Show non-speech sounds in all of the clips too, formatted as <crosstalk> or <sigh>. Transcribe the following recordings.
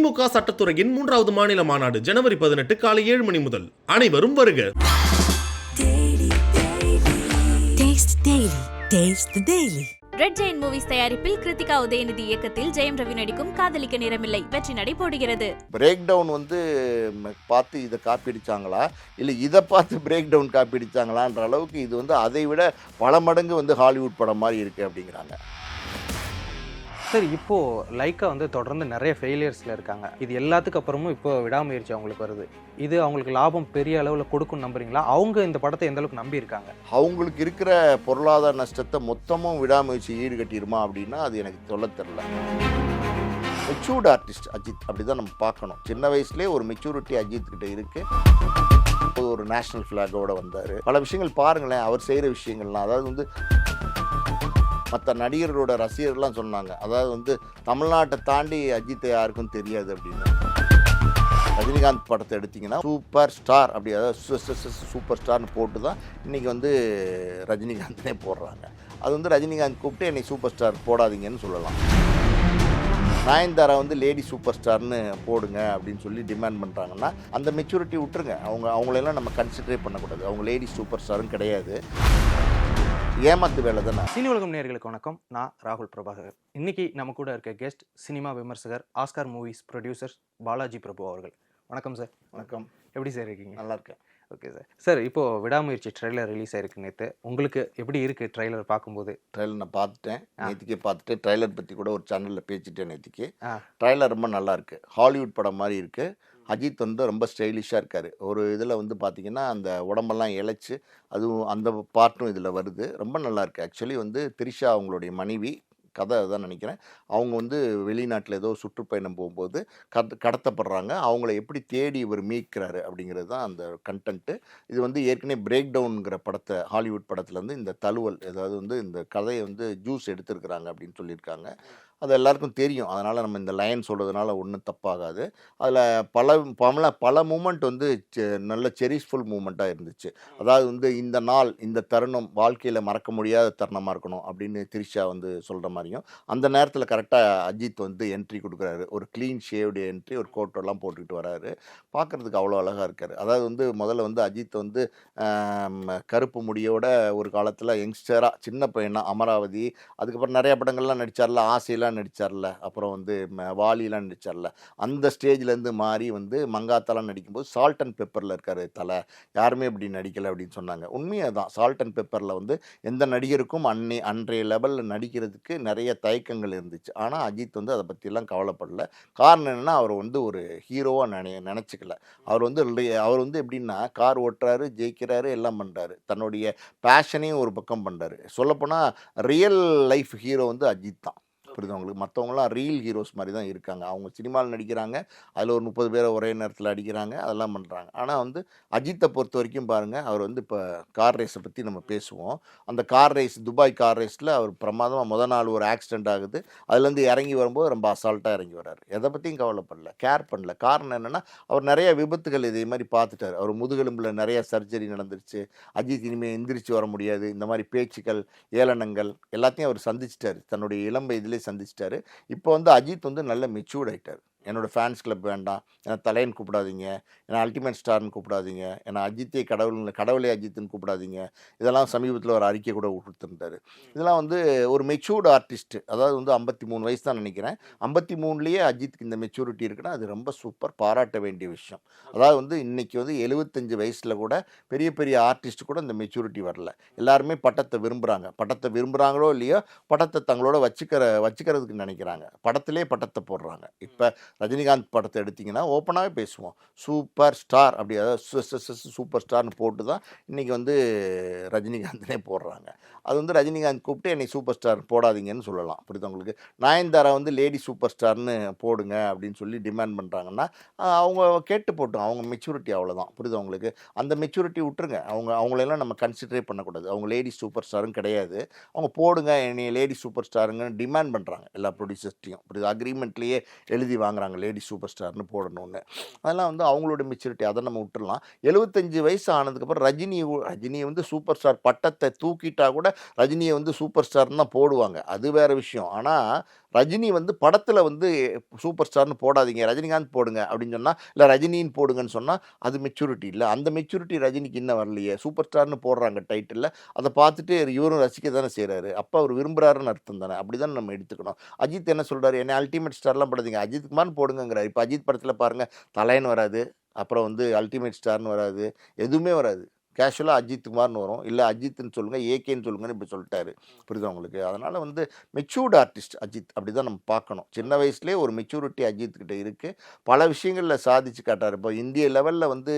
திமுக சட்டத்துறையின் மூன்றாவது மாநில மாநாடு ஜனவரி பதினெட்டு காலை ஏழு மணி முதல். அனைவரும் வருக. Taste Daily. Taste the Daily. Red Giant Movies தயாரிப்பில் கிருத்திகா உதயநிதி இயக்கத்தில் ஜெயம் ரவி நடிக்கும் காதலிக்க நேரமில்லை. வெற்றி நடை போடுகிறது. பிரேக் டவுன் வந்து பார்த்து இதை காப்பி அடிச்சாங்களா இல்லை இதை பார்த்து பிரேக் டவுன் காப்பி அடிச்சாங்களான்ற அளவுக்கு இது வந்து அதை விட பல மடங்கு வந்து ஹாலிவுட் படம் மாதிரி இருக்குது அப்படிங்கிறாங்க. சார் இப்போ லைக்கா வந்து தொடர்ந்து நிறைய ஃபெயிலியர்ஸில் இருக்காங்க. இது எல்லாத்துக்கு அப்புறமும் இப்போ விடாமுயற்சி அவங்களுக்கு வருது. இது அவங்களுக்கு லாபம் பெரிய அளவில் கொடுக்கும் நம்புறீங்களா? அவங்க இந்த படத்தை எந்த அளவுக்கு நம்பி இருக்காங்க? அவங்களுக்கு இருக்கிற பொருளாதார நஷ்டத்தை மொத்தமும் விடாமுயற்சி ஈடுகட்டிருமா அப்படின்னா அது எனக்கு சொல்ல தெரில மெச்சூர்டு ஆர்டிஸ்ட் அஜித் அப்படி தான் நம்ம பார்க்கணும். சின்ன வயசுலேயே ஒரு மெச்சூரிட்டி அஜித் கிட்ட இருக்குது ஒரு நேஷனல் ஃப்ளாகோட வந்தார். பல விஷயங்கள் பாருங்களேன் அவர் செய்கிற விஷயங்கள்லாம். அதாவது வந்து மற்ற நடிகர்களோட ரசிகர்லாம் சொன்னாங்க. அதாவது வந்து தமிழ்நாட்டை தாண்டி அஜித்தை யாருக்கும் தெரியாது அப்படின்னு. ரஜினிகாந்த் படத்தை எடுத்திங்கன்னா சூப்பர் ஸ்டார் அப்படி அதாவது சூப்பர் ஸ்டார்னு போட்டு தான் இன்றைக்கி வந்து ரஜினிகாந்த்னே போடுறாங்க. அது வந்து ரஜினிகாந்த் கூப்பிட்டு என்னை சூப்பர் ஸ்டார் போடாதீங்கன்னு சொல்லலாம். நயன்தாரா வந்து லேடி சூப்பர் ஸ்டார்னு போடுங்க அப்படின்னு சொல்லி டிமாண்ட் பண்ணுறாங்கன்னா அந்த மெச்சூரிட்டி விட்டுருங்க. அவங்க அவங்களெல்லாம் நம்ம கன்சிடரே பண்ணக்கூடாது. அவங்க லேடி சூப்பர் ஸ்டாரும் கிடையாது. ஏமாத்து வேலை தானே? சினி உலகம் நேயர்களுக்கு வணக்கம். நான் ராகுல் பிரபாகர். இன்னைக்கு நம்ம கூட இருக்க கெஸ்ட் சினிமா விமர்சகர் Oscar Movies producer Balaji Prabhu அவர்கள். வணக்கம் சார் வணக்கம். எப்படி சார் இருக்கீங்க? நல்லா இருக்கேன். ஓகே சார் சார் இப்போ விடாமுயற்சி ட்ரெய்லர் ரிலீஸ் ஆயிருக்கு நேற்று உங்களுக்கு எப்படி இருக்கு ட்ரெய்லர் பார்க்கும்போது? ட்ரைலர் நான் பார்த்துட்டேன். நேற்றுக்கே பார்த்துட்டு ட்ரைலர் பற்றி கூட ஒரு சேனலில் பேசிட்டேன் நேற்றுக்கு ஆ. ட்ரைலர் ரொம்ப நல்லா இருக்கு. ஹாலிவுட் படம் மாதிரி இருக்கு. அஜித் வந்து ரொம்ப ஸ்டைலிஷாக இருக்கார். ஒரு இதில் வந்து பார்த்திங்கன்னா அந்த உடம்பெல்லாம் இழைச்சி அதுவும் அந்த பார்ட்டும் இதில் வருது. ரொம்ப நல்லாயிருக்கு ஆக்சுவலி வந்து திரிஷா அவங்களுடைய மனைவி கதை தான் நினைக்கிறேன். அவங்க வந்து வெளிநாட்டில் ஏதோ சுற்றுப்பயணம் போகும்போது கத் கடத்தப்படுறாங்க. அவங்கள எப்படி தேடி இவர் மீட்கிறாரு அப்படிங்கிறது தான் அந்த கண்டென்ட்டு இது வந்து ஏற்கனவே பிரேக் டவுனுங்கிற படத்தை ஹாலிவுட் படத்துலேருந்து இந்த தழுவல் ஏதாவது வந்து இந்த கதையை வந்து ஜூஸ் எடுத்திருக்கிறாங்க அப்படின்னு சொல்லியிருக்காங்க. அது எல்லாருக்கும் தெரியும். அதனால் நம்ம இந்த லைன் சொல்கிறதுனால ஒன்றும் தப்பாகாது. அதில் பல பல பல மூமெண்ட் வந்து நல்ல செரிஸ்ஃபுல் மூமெண்ட்டாக இருந்துச்சு. அதாவது வந்து இந்த நாள் இந்த தருணம் வாழ்க்கையில் மறக்க முடியாத தருணமாக இருக்கணும் அப்படின்னு திரிஷா வந்து சொல்கிற மாதிரியும் அந்த நேரத்தில் கரெக்டாக அஜித் வந்து என்ட்ரி கொடுக்குறாரு. ஒரு க்ளீன் ஷேவ்டு என்ட்ரி ஒரு கோட்டெல்லாம் போட்டுக்கிட்டு வராரு. பார்க்குறதுக்கு அவ்வளோ அழகாக இருக்கார். அதாவது வந்து முதல்ல வந்து அஜித் வந்து கருப்பு முடியோட ஒரு காலத்தில் யங்ஸ்டராக சின்ன பையனா அமராவதி அதுக்கப்புறம் நிறைய படங்கள்லாம் நடிச்சார்ல ஆசையெல்லாம் நடித்தார்ல அப்புறம் வந்து ம- வாலிலாம் நடித்தார்ல அந்த ஸ்டேஜ்லேருந்து மாறி வந்து மங்காத்தாலாம் நடிக்கும்போது சால்ட் அண்ட் பெப்பரில் இருக்கார் தலை. யாருமே இப்படி நடிக்கலை அப்படின்னு சொன்னாங்க. உண்மையாக தான் சால்ட் அண்ட் பெப்பரில் வந்து எந்த நடிகருக்கும் அன்னை அன்றைய லெவலில் நடிக்கிறதுக்கு நிறைய தயக்கங்கள் இருந்துச்சு. ஆனால் அஜித் வந்து அதை பற்றிலாம் கவலைப்படல. காரணம் என்னென்னா அவர் வந்து ஒரு ஹீரோவாக நினை நினச்சிக்கல. அவர் வந்து அவர் வந்து எப்படின்னா கார் ஓட்டுறாரு ஜெயிக்கிறாரு எல்லாம் பண்ணுறாரு தன்னுடைய பேஷனையும் ஒரு பக்கம் பண்ணுறாரு சொல்லப்போனால் ரியல் லைஃப் ஹீரோ வந்து அஜித் தான். புரியுது உங்களுக்கு? மற்றவங்களாம் ரீல் ஹீரோஸ் மாதிரி தான் இருக்காங்க. அவங்க சினிமாவில் நடிக்கிறாங்க. அதில் ஒரு முப்பது பேரை ஒரே நேரத்தில் அடிக்கிறாங்க. அதெல்லாம் பண்ணுறாங்க ஆனால் வந்து அஜித்தை பொறுத்த வரைக்கும் பாருங்கள் அவர் வந்து இப்போ கார் ரேஸை பற்றி நம்ம பேசுவோம். அந்த கார் ரேஸ் துபாய் கார் ரேஸில் அவர் பிரமாதமாக முத நாள் ஒரு ஆக்சிடென்ட் ஆகுது. அதுலேருந்து இறங்கி வரும்போது ரொம்ப அசால்ட்டாக இறங்கி வர்றாரு. எதை பற்றியும் கவலைப்படல. கேர் பண்ணல. காரணம் என்னென்னா அவர் நிறைய விபத்துகள் இதே மாதிரி பார்த்துட்டார். அவர் முதுகெலும்பில் நிறைய சர்ஜரி நடந்துருச்சு. அஜித் இனிமேல் எந்திரிச்சு வர முடியாது. இந்த மாதிரி பேச்சுக்கள் ஏளனங்கள் எல்லாத்தையும் அவர் சந்திச்சிட்டார். தன்னுடைய இளம் வயதிலே சந்திச்சிட்டாரு. இப்போ வந்து அஜித் வந்து நல்ல மெச்சூர்ட் ஆயிட்டார். என்னோட ஃபேன்ஸ் கிளப் வேண்டாம். என்னை தலைன்னு கூப்பிடாதீங்க. என்னை அல்டிமேட் ஸ்டார்னு கூப்பிடாதீங்க. என்னை அஜித்தே கடவுள் கடவுளே அஜித்துன்னு கூப்பிடாதீங்க. இதெல்லாம் சமீபத்தில் ஒரு அறிக்கை கூட கொடுத்துருந்தாரு. இதெல்லாம் வந்து ஒரு மெச்சூர்டு ஆர்டிஸ்ட் அதாவது வந்து ஐம்பத்தி மூணு வயசு தான் நினைக்கிறேன். ஐம்பத்தி மூணுலேயே அஜித்துக்கு இந்த மெச்சூரிட்டி இருக்குன்னா அது ரொம்ப சூப்பர் பாராட்ட வேண்டிய விஷயம். அதாவது வந்து இன்னைக்கு வந்து எழுபத்தஞ்சு வயசில் கூட பெரிய பெரிய ஆர்டிஸ்ட் கூட இந்த மெச்சூரிட்டி வரல. எல்லாருமே பட்டத்தை விரும்புகிறாங்க பட்டத்தை விரும்புகிறாங்களோ இல்லையோ பட்டத்தை தங்களோட வச்சுக்கிற வச்சுக்கிறதுக்கு நினைக்கிறாங்க. படத்திலே பட்டத்தை போடுறாங்க. இப்போ ரஜினிகாந்த் படத்தை எடுத்திங்கன்னா ஓப்பனாகவே பேசுவோம். சூப்பர் ஸ்டார் அப்படி அதாவது சூப்பர் ஸ்டார்னு போட்டு தான் இன்றைக்கி வந்து ரஜினிகாந்த்னே போடுறாங்க. அது வந்து ரஜினிகாந்த் கூப்பிட்டு என்னை சூப்பர் ஸ்டார் போடாதீங்கன்னு சொல்லலாம். புரியுது உங்களுக்கு? நயன்தாரா வந்து லேடி சூப்பர் ஸ்டார்னு போடுங்க அப்படின்னு சொல்லி டிமாண்ட் பண்ணுறாங்கன்னா அவங்க கேட்டு போட்டோம். அவங்க மெச்சூரிட்டி அவ்வளோதான் புரியுது உங்களுக்கு? அந்த மெச்சூரிட்டி விட்டுருங்க. அவங்க அவங்களெல்லாம் நம்ம கன்சிடரே பண்ணக்கூடாது. அவங்க லேடி சூப்பர் ஸ்டாரும் கிடையாது. அவங்க போடுங்க என்னை லேடி சூப்பர் ஸ்டாருங்கன்னு டிமாண்ட் பண்ணுறாங்க எல்லா ப்ரொடியூசர்ஸ்ட்டையும் புரியுது? அக்ரிமெண்ட்லேயே எழுதி வாங்க வாங்குறாங்க லேடி சூப்பர் ஸ்டார்னு போடணும்னு. அதெல்லாம் வந்து அவங்களோட மெச்சூரிட்டி அதை நம்ம விட்டுடலாம் எழுபத்தஞ்சு வயசு ஆனதுக்கப்புறம் ரஜினி ரஜினியை வந்து சூப்பர் ஸ்டார் பட்டத்தை தூக்கிட்டா கூட ரஜினியை வந்து சூப்பர் ஸ்டார்னு தான் போடுவாங்க. அது வேற விஷயம். ஆனால் ரஜினி வந்து படத்தில் வந்து சூப்பர் ஸ்டார்னு போடாதீங்க. ரஜினிகாந்த் போடுங்க அப்படின்னு சொன்னால் இல்லை ரஜினின்னு போடுங்கன்னு சொன்னால் அது மெச்சூரிட்டி இல்லை. அந்த மெச்சூரிட்டி ரஜினிக்கு இன்னும் வரலையே. சூப்பர் ஸ்டார்னு போடுறாங்க டைட்டிலில் அதை பார்த்துட்டு இவரும் ரசிக்க தானே செய்கிறாரு அப்போ அவர் விரும்புகிறாருன்னு அர்த்தம் தானே. அப்படி தானே நம்ம எடுத்துக்கணும். அஜித் என்ன சொல்கிறார் என்ன அல்டிமேட் ஸ்டார்லாம் போடாதீங்க. அஜித் குமார் வேணாலும் போடுங்கிறார் இப்போ அஜித் படத்தில் பாருங்கள் தலைன்னு வராது அப்புறம் வந்து அல்டிமேட் ஸ்டார்னு வராது எதுவுமே வராது. கேஷுவலாக அஜித் குமார்னு வரும். இல்லை அஜித்னு சொல்லுங்கள் ஏகேன்னு சொல்லுங்கன்னு இப்போ சொல்லிட்டாரு. புரியுதா உங்களுக்கு? அதனால் வந்து மெச்சூர்டு ஆர்டிஸ்ட் அஜித் அப்படி தான் நம்ம பார்க்கணும். சின்ன வயசுலேயே ஒரு மெச்சூரிட்டி அஜித்கிட்ட இருக்குது பல விஷயங்களில் சாதிச்சு காட்டாரு இப்போ இந்திய லெவலில் வந்து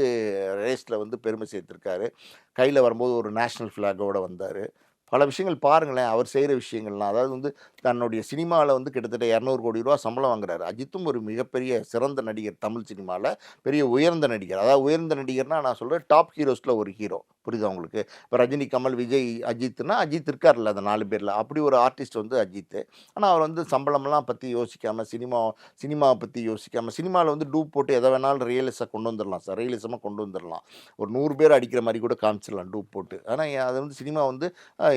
ரேஸில் வந்து பெருமை சேர்த்துருக்காரு. கையில் வரும்போது ஒரு நேஷ்னல் ஃப்ளாகோடு வந்தார். பல விஷயங்கள் பாருங்களேன் அவர் செய்கிற விஷயங்கள்லாம். அதாவது வந்து தன்னுடைய சினிமாவில் வந்து கிட்டத்தட்ட இரநூறு கோடி ரூபா சம்பளம் வாங்குறாரு. அஜித்தும் ஒரு மிகப்பெரிய சிறந்த நடிகர் தமிழ் சினிமாவில் பெரிய உயர்ந்த நடிகர். அதாவது உயர்ந்த நடிகர்னா நான் சொல்கிறேன் டாப் ஹீரோஸில் ஒரு ஹீரோ புரியுதா உங்களுக்கு? இப்போ ரஜினி கமல் விஜய் அஜித்னா அஜித் இருக்கார்ல அந்த நாலு பேரில். அப்படி ஒரு ஆர்டிஸ்ட் வந்து அஜித் ஆனால் அவர் வந்து சம்பளம்லாம் பற்றி யோசிக்காமல் சினிமா சினிமாவை பற்றி யோசிக்காமல் சினிமாவில் வந்து டூப் போட்டு எதை வேணாலும் ரியலிஸாக கொண்டு வந்துடலாம் சார். ரியலிசமாக கொண்டு வந்துடலாம் ஒரு நூறு பேர் அடிக்கிற மாதிரி கூட காமிச்சிடலாம் டூப் போட்டு. ஆனால் அது வந்து சினிமா வந்து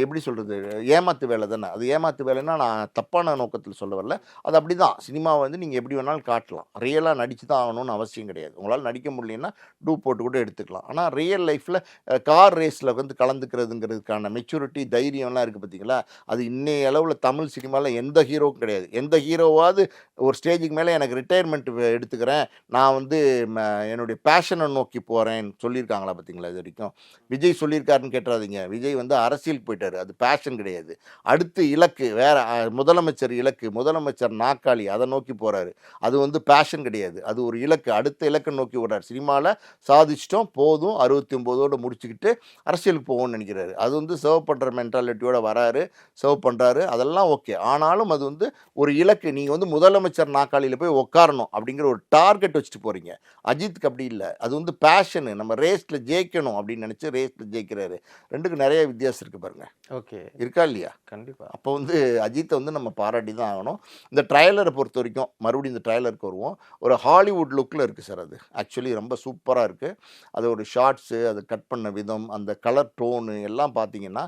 எப்படி சொல்கிறது ஏமாத்து வேலை தானே. அது ஏமாத்து வேலைன்னா நான் தப்பான நோக்கத்தில் சொல்ல வரல. அது அப்படி தான் சினிமாவை வந்து நீங்கள் எப்படி வேணாலும் காட்டலாம். ரியலாக நடித்து தான் ஆகணும்னு அவசியம் கிடையாது. உங்களால் நடிக்க முடியலன்னா டூ போட்டு கூட எடுத்துக்கலாம். ஆனால் ரியல் லைஃப்பில் கார் ரேஸில் வந்து கலந்துக்கிறதுங்கிறதுக்கான மெச்சூரிட்டி தைரியம்லாம் இருக்குது பார்த்தீங்களா அது இன்னைய அளவில் தமிழ் சினிமாவில் எந்த ஹீரோவும் கிடையாது. எந்த ஹீரோவாவது ஒரு ஸ்டேஜுக்கு மேலே எனக்கு ரிட்டையர்மெண்ட் எடுத்துக்கிறேன். நான் வந்து ம- என்னுடைய பேஷனை நோக்கி போகிறேன் சொல்லியிருக்காங்களா பார்த்தீங்களா இது வரைக்கும்? விஜய் சொல்லியிருக்காருன்னு கேட்டுறாதீங்க. விஜய் வந்து அரசியலுக்கு போயிட்டார். அது பேஷன் கிடையாது. அடுத்து இலக்கு வேறு முதலமைச்சர் இலக்கு முதலமைச்சர் நாக்காளி அதை நோக்கி போகிறாரு அது வந்து பேஷன் கிடையாது. அது ஒரு இலக்கு. அடுத்த இலக்கை நோக்கி விடுறாரு சினிமாவில் சாதிச்சிட்டோம் போதும். அறுபத்தி ஒம்போதோடு முடிச்சுக்கிட்டு அரசியலுக்கு போகணும்னு நினைக்கிறாரு. அது வந்து சர்வ் பண்ணுற மென்டாலிட்டியோட வராரு. சர்வ் பண்ணுறாரு அதெல்லாம் ஓகே ஆனாலும் அது வந்து ஒரு இலக்கு. நீங்கள் வந்து முதலமைச்சர் நாக்காளியில் போய் உட்காரணும் அப்படிங்கிற ஒரு டார்கெட் வச்சுட்டு போகிறீங்க அஜித்துக்கு அப்படி இல்லை. அது வந்து பேஷனு நம்ம ரேஸில் ஜெயிக்கணும் அப்படின்னு நினச்சி ரேஸில் ஜெயிக்கிறாரு. ரெண்டுக்கும் நிறைய வித்தியாசம் இருக்குது பாருங்க. ஓகே. இருக்கா இல்லையா? கண்டிப்பாக அப்போ வந்து அஜித்தை வந்து நம்ம பாராட்டி தான் ஆகணும். இந்த ட்ரைலரை பொறுத்த வரைக்கும் மறுபடியும் இந்த ட்ரைலருக்கு வருவோம். ஒரு ஹாலிவுட் லுக்கில் இருக்குது சார் அது. ஆக்சுவலி ரொம்ப சூப்பராக இருக்குது அது ஒரு ஷார்ட்ஸு அது கட் பண்ண விதம் அந்த கலர் டோனு எல்லாம் பார்த்தீங்கன்னா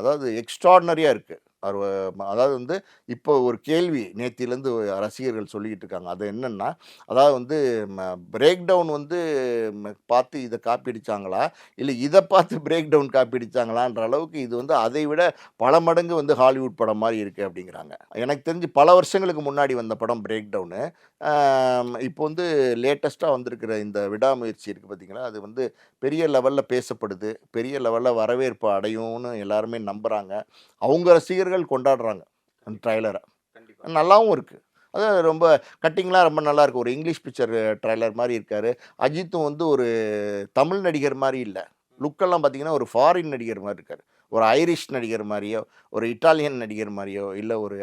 அதாவது எக்ஸ்ட்ராடினரியாக இருக்குது அதாவது வந்து இப்போ ஒரு கேள்வி நேத்திலேருந்து ரசிகர்கள் சொல்லிக்கிட்டு இருக்காங்க. அது என்னென்னா அதாவது வந்து பிரேக் டவுன் வந்து ம, பார்த்து இதை காப்பி அடித்தாங்களா இல்லை இதை பார்த்து பிரேக் டவுன் காப்பி அடித்தாங்களான்ற அளவுக்கு இது வந்து அதை விட பல மடங்கு வந்து ஹாலிவுட் படம் மாதிரி இருக்குது அப்படிங்கிறாங்க. எனக்கு தெரிஞ்சு பல வருஷங்களுக்கு முன்னாடி வந்த படம் பிரேக் டவுனு இப்போ வந்து லேட்டஸ்ட்டாக வந்திருக்கிற இந்த விடாமுயற்சி இருக்குது பார்த்தீங்களா? அது வந்து பெரிய லெவலில் பேசப்படுது. பெரிய லெவலில் வரவேற்பு அடையும்னு எல்லாருமே நம்புகிறாங்க அவங்க ரசிகர் ரசிகர்கள் கொண்டாடுறாங்க அந்த ட்ரைலரை நல்லாவும் இருக்குது அது ரொம்ப கட்டிங்லாம் ரொம்ப நல்லா இருக்கு ஒரு இங்கிலீஷ் பிக்சர் ட்ரைலர் மாதிரி இருக்காரு. அஜித்தும் வந்து ஒரு தமிழ் நடிகர் மாதிரி இல்லை. லுக்கெல்லாம் பார்த்தீங்கன்னா ஒரு ஃபாரின் நடிகர் மாதிரி இருக்காரு. ஒரு ஐரிஷ் நடிகர் மாதிரியோ ஒரு இட்டாலியன் நடிகர் மாதிரியோ இல்லை ஒரு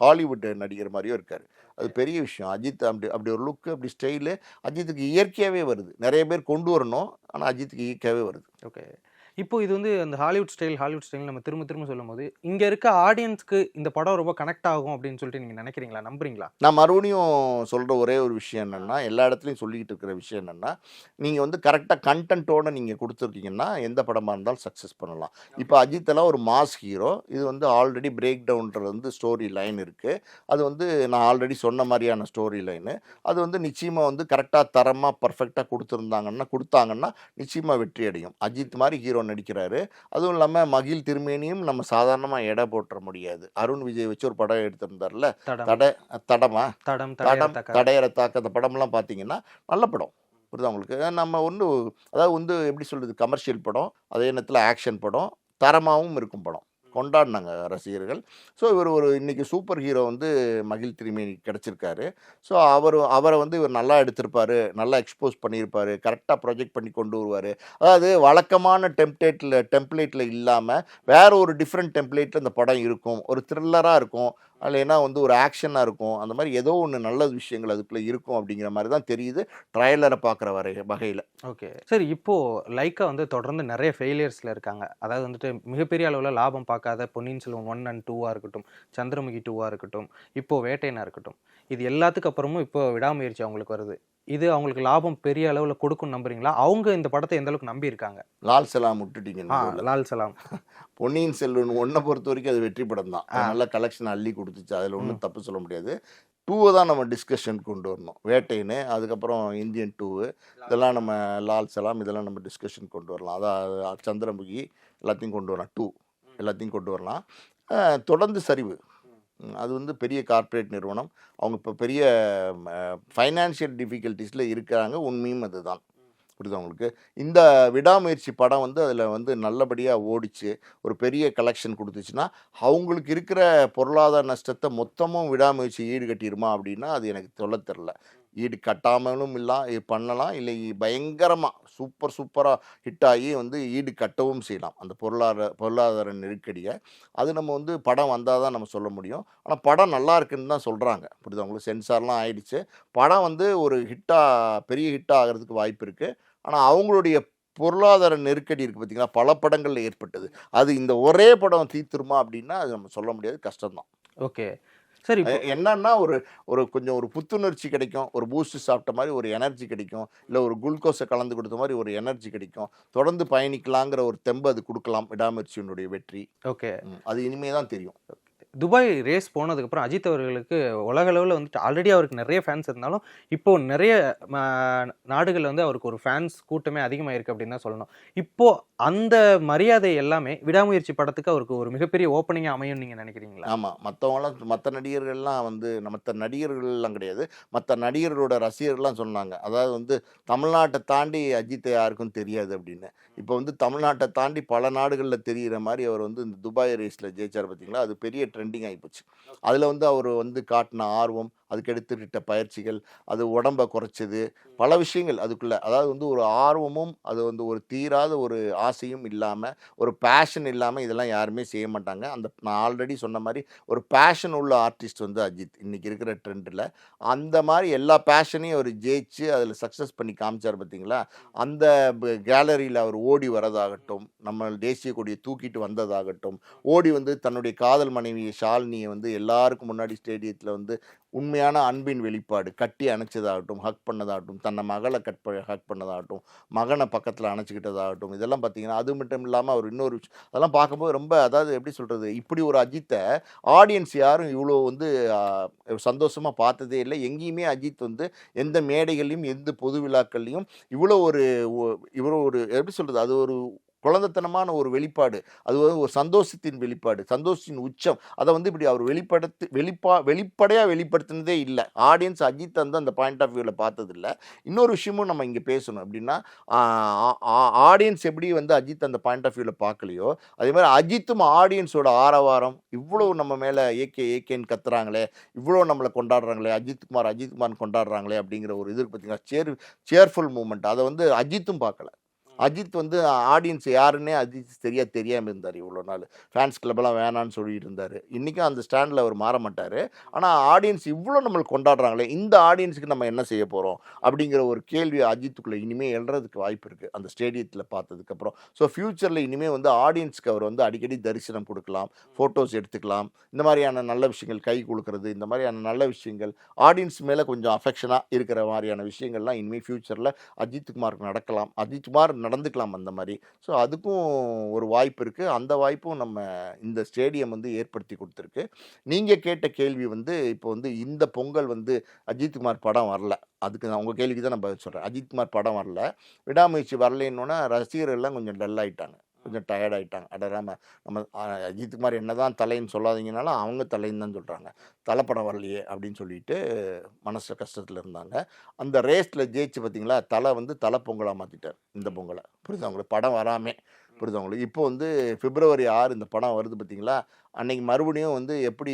ஹாலிவுட் நடிகர் மாதிரியோ இருக்காரு. அது பெரிய விஷயம். அஜித் அப்படி அப்படி ஒரு லுக்கு அப்படி ஸ்டைலு அஜித்துக்கு இயற்கையாகவே வருது. நிறைய பேர் கொண்டு வரணும் ஆனால் அஜித்துக்கு இயற்கையாகவே வருது. ஓகே. இப்போ இது வந்து அந்த ஹாலிவுட் ஸ்டைல் ஹாலிவுட் ஸ்டைல் நம்ம திரும்ப திரும்ப சொல்லும்போது இங்க இருக்க ஆடியன்ஸ்க்கு இந்த படம் ரொம்ப கனெக்ட் ஆகும் அப்படின்னு சொல்லிட்டு நீங்க நினைக்கிறீங்களா? நம்புறீங்களா? நான் மறுபடியும் சொல்கிற ஒரே ஒரு விஷயம் என்னென்னா எல்லா இடத்துலையும் சொல்லிக்கிட்டு இருக்கிற விஷயம் என்னென்னா நீங்கள் வந்து கரெக்டாக கண்டென்ட்டோடு நீங்கள் கொடுத்துருக்கீங்கன்னா எந்த படமாக இருந்தாலும் சக்ஸஸ் பண்ணலாம். இப்போ அஜித் எல்லாம் ஒரு மாஸ் ஹீரோ இது வந்து ஆல்ரெடி பிரேக் டவுன்றது வந்து ஸ்டோரி லைன் இருக்குது அது வந்து நான் ஆல்ரெடி சொன்ன மாதிரியான ஸ்டோரி லைனு அது வந்து நிச்சயமாக வந்து கரெக்டாக தரமாக பர்ஃபெக்டாக கொடுத்துருந்தாங்கன்னா கொடுத்தாங்கன்னா நிச்சயமாக வெற்றி அடையும். அஜித் மாதிரி ஹீரோ நடிக்கிறாரு. அதுவும் இல்லாமல் மகிழ் திருமேனியும் நம்ம சாதாரணமாக எடை போட்டுற முடியாது. அருண் விஜய் வச்சு ஒரு படம் எடுத்திருந்தார்ல. தடை தடமா? தடம் தடம் தடம் தடையற தாக்க அந்த படம்லாம் பார்த்தீங்கன்னா நல்ல படம். புரியுதா உங்களுக்கு? நம்ம ஒன்று அதாவது வந்து எப்படி சொல்கிறது கமர்ஷியல் படம் அதே நேரத்தில் ஆக்ஷன் படம் தரமாகவும் இருக்கும் படம். கொண்டாடினாங்க ரசிகர்கள். ஸோ இவர் ஒரு இன்றைக்கி சூப்பர் ஹீரோ வந்து மகிழ் திருமேனி கிடச்சிருக்காரு. ஸோ அவர் அவரை வந்து இவர் நல்லா எடுத்திருப்பார் நல்லா எக்ஸ்போஸ் பண்ணியிருப்பாரு கரெக்டாக ப்ரொஜெக்ட் பண்ணி கொண்டு வருவார். அதாவது வழக்கமான டெம்ப்ளேட்டில் டெம்ப்ளேட்டில் இல்லாமல் வேறு ஒரு டிஃப்ரெண்ட் டெம்ப்ளேட்டில் இந்த படம் இருக்கும். ஒரு த்ரில்லராக இருக்கும். அதில் ஏன்னா வந்து ஒரு ஆக்ஷனாக இருக்கும். அந்த மாதிரி ஏதோ ஒன்று நல்ல விஷயங்கள் அதுக்குள்ளே இருக்கும் அப்படிங்கிற மாதிரி தான் தெரியுது ட்ரையலரை பார்க்குற வரை வகையில். ஓகே. சரி இப்போது லைக்கா வந்து தொடர்ந்து நிறைய ஃபெயிலியர்ஸில் இருக்காங்க. அதாவது வந்துட்டு மிகப்பெரிய அளவில் லாபம் பார்க்காத பொன்னியின் செல்வன் ஒன் அண்ட் டூவாக இருக்கட்டும் சந்திரமுகி டூவாக இருக்கட்டும் இப்போ வேட்டையனா இருக்கட்டும். இது எல்லாத்துக்கு அப்புறமும் இப்போ விடாமுயற்சி அவங்களுக்கு வருது. இது அவங்களுக்கு லாபம் பெரிய அளவில் கொடுக்கும் நம்புறீங்களா? அவங்க இந்த படத்தை எந்த அளவுக்கு நம்பி இருக்காங்க லால் சலாம் விட்டுட்டீங்க ஆ நடுவுல. லால் சலாம். <laughs> பொன்னியின் செல்வன் ஒன்றை பொறுத்த வரைக்கும் அது வெற்றி படம் தான். நல்ல கலெக்ஷன் அள்ளி கொடுத்துச்சு. அதில் ஒன்றும் தப்பு சொல்ல முடியாது. டூவை தான் நம்ம டிஸ்கஷன் கொண்டு வரணும். வேட்டைன்னு அதுக்கப்புறம் இந்தியன் டூவு இதெல்லாம் நம்ம லால் சலாம் இதெல்லாம் நம்ம டிஸ்கஷன் கொண்டு வரலாம். அதான் சந்திரமுகி எல்லாத்தையும் கொண்டு வரலாம். டூ எல்லாத்தையும் கொண்டு வரலாம். தொடர்ந்து சரிவு. அது வந்து பெரிய கார்ப்பரேட் நிறுவனம். அவங்க இப்போ பெரிய ஃபைனான்ஷியல் டிஃபிகல்ட்டிஸில் இருக்கிறாங்க. உண்மையும் அதுதான். புரியுது அவங்களுக்கு இந்த விடாமுயற்சி படம் வந்து அதில் வந்து நல்லபடியாக ஓடிச்சு ஒரு பெரிய கலெக்ஷன் கொடுத்துச்சுன்னா அவங்களுக்கு இருக்கிற பொருளாதார நஷ்டத்தை மொத்தமும் விடாமுயற்சி ஈடு கட்டிடுமா அப்படின்னா அது எனக்கு சொல்ல தெரில ஈடு கட்டாமலும் இல்லாம் இது பண்ணலாம். இல்லை பயங்கரமாக சூப்பர் சூப்பராக ஹிட் ஆகி வந்து ஈடு கட்டவும் செய்யலாம். அந்த பொருளாதார பொருளாதார நெருக்கடியை. அது நம்ம வந்து படம் வந்தால் தான் நம்ம சொல்ல முடியும். ஆனால் படம் நல்லா இருக்குன்னு தான் சொல்கிறாங்க புரியுது உங்களுக்கு? சென்சார்லாம் ஆயிடுச்சு. படம் வந்து ஒரு ஹிட்டாக பெரிய ஹிட்டாக ஆகிறதுக்கு வாய்ப்பு இருக்குது ஆனால் அவங்களுடைய பொருளாதார நெருக்கடி இருக்குது பார்த்திங்கன்னா பல படங்களில் ஏற்பட்டது. அது இந்த ஒரே படம் தீர்த்துருமா அப்படின்னா அது நம்ம சொல்ல முடியாது. கஷ்டம்தான். ஓகே. சரி என்னன்னா ஒரு ஒரு கொஞ்சம் ஒரு புத்துணர்ச்சி கிடைக்கும். ஒரு பூஸ்ட் சாப்பிட்ட மாதிரி ஒரு எனர்ஜி கிடைக்கும். இல்லை ஒரு குளுக்கோஸை கலந்து கொடுத்த மாதிரி ஒரு எனர்ஜி கிடைக்கும். தொடர்ந்து பயணிக்கலாங்கிற ஒரு தெம்பு அது கொடுக்கலாம். விடாமுயற்சியினுடைய வெற்றி. ஓகே. அது இனிமே தான் தெரியும். துபாய் ரேஸ் போனதுக்கப்புறம் அஜித் அவர்களுக்கு உலக அளவில் வந்துட்டு ஆல்ரெடி அவருக்கு நிறைய ஃபேன்ஸ் இருந்தாலும் இப்போ நிறைய நாடுகளில் வந்து அவருக்கு ஒரு ஃபேன்ஸ் கூட்டமே அதிகமாயிருக்கு அப்படின்னு தான் சொல்லணும். இப்போது அந்த மரியாதை எல்லாமே விடாமுயற்சி படத்துக்கு அவருக்கு ஒரு மிகப்பெரிய ஓப்பனிங்காக அமையும் நீங்கள் நினைக்கிறீங்களா? ஆமாம் மற்றவங்களாம் மற்ற நடிகர்கள்லாம் வந்து மற்ற நடிகர்கள்லாம் கிடையாது. மற்ற நடிகர்களோட ரசிகர்கள்லாம் சொன்னாங்க. அதாவது வந்து தமிழ்நாட்டை தாண்டி அஜித்தை யாருக்கும் தெரியாது அப்படின்னு. இப்போ வந்து தமிழ்நாட்டை தாண்டி பல நாடுகளில் தெரிகிற மாதிரி அவர் வந்து இந்த துபாய் ரேஸில் ஜெயிச்சார் பார்த்தீங்களா? அது பெரிய ட்ரெண்டிங் ஆகிப்போச்சு அதில் வந்து அவர் வந்து காட்டின ஆர்வம் அதுக்கு எடுத்துக்கிட்ட பயிற்சிகள் அது உடம்பை குறைச்சது பல விஷயங்கள் அதுக்குள்ளே. அதாவது வந்து ஒரு ஆர்வமும் அது வந்து ஒரு தீராத ஒரு ஆசையும் இல்லாமல் ஒரு பேஷன் இல்லாமல் இதெல்லாம் யாருமே செய்ய மாட்டாங்க. அந்த நான் ஆல்ரெடி சொன்ன மாதிரி ஒரு பேஷன் உள்ள ஆர்டிஸ்ட் வந்து அஜித். இன்னைக்கு இருக்கிற ட்ரெண்டில் அந்த மாதிரி எல்லா பேஷனையும் அவர் ஜெயிச்சு அதில் சக்ஸஸ் பண்ணி காமிச்சார் பார்த்தீங்களா அந்த கேலரியில் அவர் ஓடி வரதாகட்டும் நம்ம தேசிய கொடியை தூக்கிட்டு வந்ததாகட்டும் ஓடி வந்து தன்னுடைய காதல் மனைவி ஷாலினியை வந்து எல்லாருக்கும் முன்னாடி ஸ்டேடியத்தில் வந்து உண்மையான அன்பின் வெளிப்பாடு. கட்டி அணைச்சதாகட்டும் ஹக் பண்ணதாகட்டும் தன்னை மகளை கட் ப ஹக் பண்ணதாகட்டும் மகனை பக்கத்தில் அணைச்சிக்கிட்டதாகட்டும் இதெல்லாம் பார்த்தீங்கன்னா அது மட்டும் இல்லாமல் அவர் இன்னொரு விஷயம் அதெல்லாம் பார்க்கும்போது ரொம்ப அதாவது எப்படி சொல்கிறது இப்படி ஒரு அஜித்தை ஆடியன்ஸ் யாரும் இவ்வளோ வந்து சந்தோஷமாக பார்த்ததே இல்லை. எங்கேயுமே அஜித் வந்து எந்த மேடைகள்லையும் எந்த பொது விழாக்கள்லையும் இவ்வளோ ஒரு இவ்வளோ ஒரு எப்படி சொல்கிறது அது ஒரு குழந்தைத்தனமான ஒரு வெளிப்பாடு. அது வந்து ஒரு சந்தோஷத்தின் வெளிப்பாடு சந்தோஷத்தின் உச்சம். அதை வந்து இப்படி அவர் வெளிப்படுத்து வெளிப்பா வெளிப்படையாக வெளிப்படுத்தினதே இல்லை. ஆடியன்ஸ் அஜித் வந்து அந்த பாயிண்ட் ஆஃப் வியூவில் பார்த்ததில்ல. இன்னொரு விஷயமும் நம்ம இங்கே பேசணும். அப்படின்னா ஆடியன்ஸ் எப்படி வந்து அஜித் அந்த பாயிண்ட் ஆஃப் வியூவில் பார்க்கலையோ அதே மாதிரி அஜித்தும் ஆடியன்ஸோட ஆரவாரம் இவ்வளோ நம்ம மேலே ஏகே ஏகேன்னு கத்துறாங்களே இவ்வளோ நம்மளை கொண்டாடுறாங்களே அஜித் குமார் அஜித் குமார் கொண்டாடுறாங்களே அப்படிங்கிற ஒரு இது பார்த்தீங்கன்னா சேர் சேர்ஃபுல் மூமெண்ட் அதை வந்து அஜித்தும் பார்க்கல. அஜித் வந்து ஆடியன்ஸ் யாருன்னே அஜித் சரியாக தெரியாமல் இருந்தார் இவ்வளோ நாள். ஃபேன்ஸ் கிளப்லாம் வேணான்னு சொல்லிட்டு இருந்தார். இன்றைக்கும் அந்த ஸ்டாண்டில் அவர் மாற மாட்டார். ஆனால் ஆடியன்ஸ் இவ்வளோ நம்மளை கொண்டாடுறாங்களே இந்த ஆடியன்ஸுக்கு நம்ம என்ன செய்ய போகிறோம் அப்படிங்கிற ஒரு கேள்வி அஜித்துக்குள்ளே இனிமேல் எழுறதுக்கு வாய்ப்பு இருக்குது அந்த ஸ்டேடியத்தில் பார்த்ததுக்கப்புறம் ஸோ ஃப்யூச்சரில் இனிமேல் வந்து ஆடியன்ஸ்க்கு அவர் வந்து அடிக்கடி தரிசனம் கொடுக்கலாம் ஃபோட்டோஸ் எடுத்துக்கலாம். இந்த மாதிரியான நல்ல விஷயங்கள் கை கொடுக்கறது இந்த மாதிரியான நல்ல விஷயங்கள் ஆடியன்ஸ் மேலே கொஞ்சம் அஃபெக்ஷனாக இருக்கிற மாதிரியான விஷயங்கள்லாம் இனிமேல் ஃப்யூச்சரில் அஜித் குமாருக்கு நடக்கலாம். அஜித் குமார் நடந்துக்கலாம் அந்த மாதிரி ஸோ அதுக்கும் ஒரு வாய்ப்பு இருக்குது அந்த வாய்ப்பும் நம்ம இந்த ஸ்டேடியம் வந்து ஏற்படுத்தி கொடுத்துருக்கு. நீங்கள் கேட்ட கேள்வி வந்து இப்போ வந்து இந்த பொங்கல் வந்து அஜித்குமார் படம் வரல. அதுக்கு நான் உங்கள் கேள்விக்கு தான் நான் பதில் சொல்கிறேன் அஜித்குமார் படம் வரல. விடாமுயற்சி வரலைன்னொன்னே ரசிகர்கள்லாம் கொஞ்சம் டல் ஆகிட்டாங்க கொஞ்சம் டயர்ட் அட அடராம நம்ம அஜித் குமார் என்னதான் தலைன்னு சொல்லாதீங்கனாலும் அவங்க தலைன்னு தான் சொல்கிறாங்க தலைப்படம் வரலையே அப்படின்னு சொல்லிட்டு மனசு கஷ்டத்தில் இருந்தாங்க. அந்த ரேஸில் ஜெயிச்சு பார்த்தீங்களா? தலை வந்து தலை பொங்கலாக மாற்றிட்டார் இந்த பொங்கலை. புரியுது? அவங்களுக்கு படம் வராமே. புரியுதா உங்களுக்கு? இப்போ வந்து பிப்ரவரி ஆறு இந்த படம் வருது பார்த்தீங்களா? அன்னைக்கு மறுபடியும் வந்து எப்படி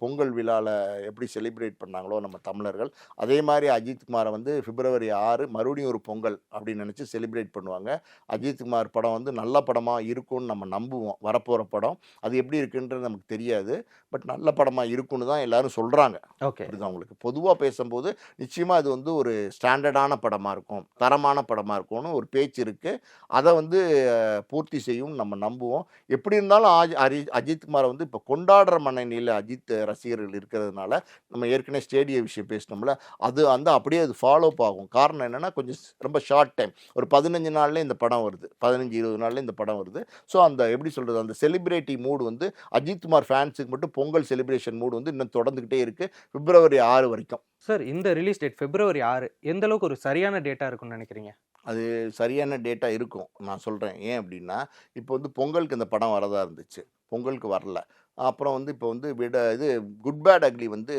பொங்கல் விழாவில் எப்படி செலிப்ரேட் பண்ணாங்களோ நம்ம தமிழர்கள் அதே மாதிரி அஜித்குமாரை வந்து பிப்ரவரி ஆறு மறுபடியும் ஒரு பொங்கல் அப்படின்னு நினச்சி செலிப்ரேட் பண்ணுவாங்க. அஜித்குமார் படம் வந்து நல்ல படமாக இருக்கும்னு நம்ம நம்புவோம். வரப்போகிற படம். அது எப்படி இருக்குன்றது நமக்கு தெரியாது. பட் நல்ல படமாக இருக்கும்னு தான் எல்லாரும் சொல்கிறாங்க ஓகே. புரியுதா உங்களுக்கு? பொதுவாக பேசும்போது நிச்சயமாக அது வந்து ஒரு ஸ்டாண்டர்டான படமாக இருக்கும். தரமான படமாக இருக்கும்னு ஒரு பேச்சு இருக்குது அதை வந்து அஹ், பூர்த்தி செய்யும் நம்ம நம்புவோம். எப்படி இருந்தாலும் ஆஜ் அரி அஜித்குமாரை வந்து இப்போ கொண்டாடுற மனநிலையில் அஜித் ரசிகர்கள் இருக்கிறதுனால நம்ம ஏற்கனவே ஸ்டேடிய விஷயம் பேசினோம்ல அது வந்து அப்படியே அது ஃபாலோ ஆகும். காரணம் என்னென்னா கொஞ்சம் ரொம்ப ஷார்ட் டைம் ஒரு பதினஞ்சு நாள்லேயே இந்த படம் வருது. பதினஞ்சு இருபது நாள்ல இந்த படம் வருது. ஸோ அந்த எப்படி சொல்கிறது அந்த செலிப்ரிட்டி மூடு வந்து அஜித்குமார் ஃபேன்ஸுக்கு மட்டும் பொங்கல் செலிப்ரேஷன் மூடு வந்து இன்னும் தொடர்ந்துக்கிட்டே இருக்குது பிப்ரவரி ஆறு வரைக்கும். சார் இந்த ரிலீஸ் டேட் பிப்ரவரி ஆறு எந்த அளவுக்கு ஒரு சரியான டேட்டா இருக்கும்னு நினைக்கிறீங்க? அது சரியான டேட்டா இருக்கும். நான் சொல்கிறேன் ஏன் அப்படின்னா இப்போ வந்து பொங்கலுக்கு இந்த படம் வரதா இருந்துச்சு. பொங்கலுக்கு வரல. அப்புறம் வந்து இப்போ வந்து விட இது குட் பேட் அக்லி வந்து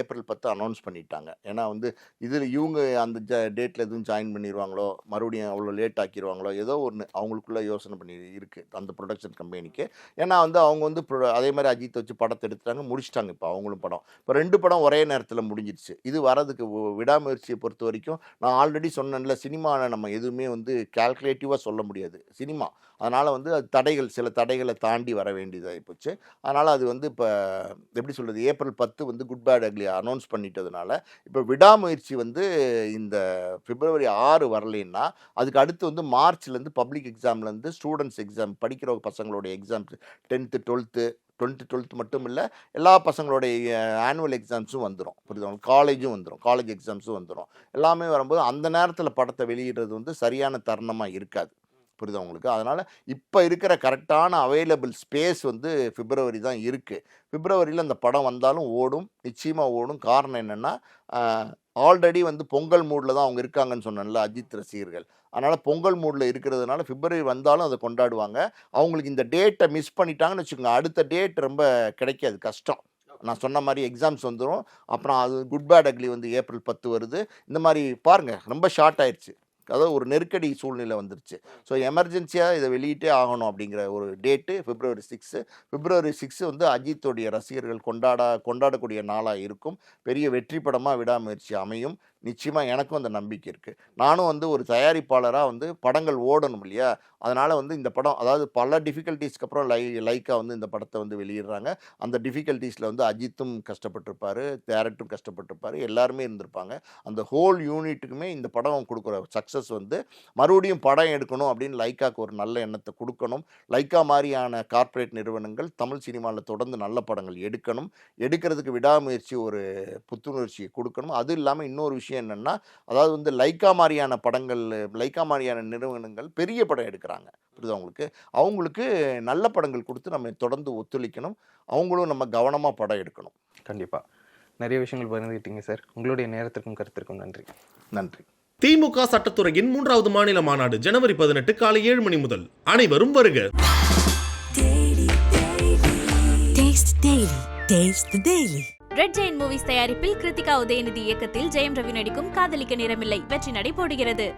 ஏப்ரல் பத்து அனௌன்ஸ் பண்ணிட்டாங்க. ஏன்னா வந்து இதில் இவங்க அந்த ஜ டேட்டில் எதுவும் ஜாயின் பண்ணிடுவாங்களோ மறுபடியும் அவ்வளோ லேட் ஆக்கிடுவாங்களோ ஏதோ ஒன்று அவங்களுக்குள்ள யோசனை பண்ணி இருக்குது அந்த ப்ரொடக்ஷன் கம்பெனிக்கு ஏன்னா வந்து அவங்க வந்து ப்ரொ அதே மாதிரி அஜித் வச்சு படத்தை எடுத்துட்டாங்க முடிச்சிட்டாங்க இப்போ அவங்களும் படம். இப்போ ரெண்டு படம் ஒரே நேரத்தில் முடிஞ்சிடுச்சு இது வரதுக்கு விடாமுயற்சியை பொறுத்த வரைக்கும் நான் ஆல்ரெடி சொன்னேன்ல சினிமாவில் நம்ம எதுவுமே வந்து கால்குலேட்டிவாக சொல்ல முடியாது. சினிமா. அதனால் வந்து அது தடைகள் சில தடைகளை தாண்டி வர வேண்டியதாகி போச்சு. அதனால் அது வந்து இப்போ எப்படி சொல்கிறது ஏப்ரல் பத்து வந்து குட் பேட் அக்லி அனௌன்ஸ் பண்ணிட்டதுனால இப்போ விடாமுயற்சி வந்து இந்த பிப்ரவரி ஆறு வரலைன்னா அதுக்கு அடுத்து வந்து மார்ச்லேருந்து பப்ளிக் எக்ஸாம்லேருந்து ஸ்டூடெண்ட்ஸ் எக்ஸாம் படிக்கிற பசங்களோட exams tenth twelfth twelfth twelfth மட்டும் இல்லை எல்லா பசங்களுடைய ஆனுவல் எக்ஸாம்ஸும் வந்துடும் புரியுதா? காலேஜும் வந்துடும் காலேஜ் எக்ஸாம்ஸும் வந்துடும் எல்லாமே வரும்போது அந்த நேரத்தில் படத்தை வெளியிடுறது வந்து சரியான தருணமாக இருக்காது. புரியுதா உங்களுக்கு? அதனால் இப்போ இருக்கிற கரெக்டான அவைலபிள் ஸ்பேஸ் வந்து பிப்ரவரி தான் இருக்குது பிப்ரவரியில் அந்த படம் வந்தாலும் ஓடும். நிச்சயமாக ஓடும். காரணம் என்னென்னா ஆல்ரெடி வந்து பொங்கல் மூடில் தான் அவங்க இருக்காங்கன்னு சொன்னேன்ல அஜித் ரசிகர்கள். அதனால் பொங்கல் மூடில் இருக்கிறதுனால பிப்ரவரி வந்தாலும் அதை கொண்டாடுவாங்க. அவங்களுக்கு இந்த டேட்டை மிஸ் பண்ணிட்டாங்கன்னு வச்சுக்கோங்க அடுத்த டேட் ரொம்ப கிடைக்காது கஷ்டம். நான் சொன்ன மாதிரி எக்ஸாம்ஸ் வந்துடும் அப்புறம் அது குட் பேட் அக்லி வந்து ஏப்ரல் பத்து வருது. இந்த மாதிரி பாருங்கள் ரொம்ப ஷார்ட் ஆயிடுச்சு அதாவது ஒரு நெருக்கடி சூழ்நிலை வந்துருச்சு. ஸோ எமர்ஜென்சியாக இதை வெளியிட்டே ஆகணும் அப்படிங்கிற ஒரு date February six. February six வந்து அஜித்தோடைய ரசிகர்கள் கொண்டாட கொண்டாடக்கூடிய நாளாக இருக்கும். பெரிய வெற்றி படமாக விடாமுயற்சி அமையும். நிச்சயமாக எனக்கும் அந்த நம்பிக்கை இருக்குது நானும் வந்து ஒரு தயாரிப்பாளராக வந்து படங்கள் ஓடணும் இல்லையா? அதனால் வந்து இந்த படம் அதாவது பல டிஃபிகல்ட்டிஸ்க்கு அப்புறம் லை லைக்காக வந்து இந்த படத்தை வந்து வெளியிடுறாங்க. அந்த டிஃபிகல்ட்டிஸில் வந்து அஜித்தும் கஷ்டப்பட்டிருப்பார் டேரக்டரும் கஷ்டப்பட்டிருப்பாரு எல்லாருமே இருந்திருப்பாங்க. அந்த ஹோல் யூனிட்டுக்குமே இந்த படம் கொடுக்குற சக்ஸஸ் வந்து மறுபடியும் படம் எடுக்கணும் அப்படின்னு லைக்காக்கு ஒரு நல்ல எண்ணத்தை கொடுக்கணும். லைக்கா மாதிரியான கார்ப்பரேட் நிறுவனங்கள் தமிழ் சினிமாவில் தொடர்ந்து நல்ல படங்கள் எடுக்கணும். எடுக்கிறதுக்கு விடாமுயற்சி ஒரு புத்துணர்ச்சியை கொடுக்கணும். அது இல்லாமல் இன்னொரு விஷயம் என்னென்னா அதாவது வந்து லைக்கா மாதிரியான படங்கள் லைக்கா மாதிரியான நிறுவனங்கள் பெரிய படம் எடுக்கிறாங்க. புரியுதா உங்களுக்கு? அவங்களுக்கு நல்ல படங்கள் கொடுத்து நம்ம தொடர்ந்து ஒத்துழைக்கணும். அவங்களும் நம்ம கவனமாக படம் எடுக்கணும். கண்டிப்பா. நிறைய விஷயங்கள் பகிர்ந்துக்கிட்டீங்க சார். உங்களுடைய நேரத்திற்கும் கருத்திற்கும் நன்றி. நன்றி. திமுக சட்டத்துறையின் மூன்றாவது மாநில மாநாடு ஜனவரி பதினெட்டு காலை ஏழு மணி முதல். அனைவரும் வருக. Taste the Daily. Red Giant Movies தயாரிப்பில் கிருத்திகா உதயநிதி இயக்கத்தில் ஜெயம் ரவி நடிக்கும் காதலிக்க நேரமில்லை வெற்றி நடை போடுகிறது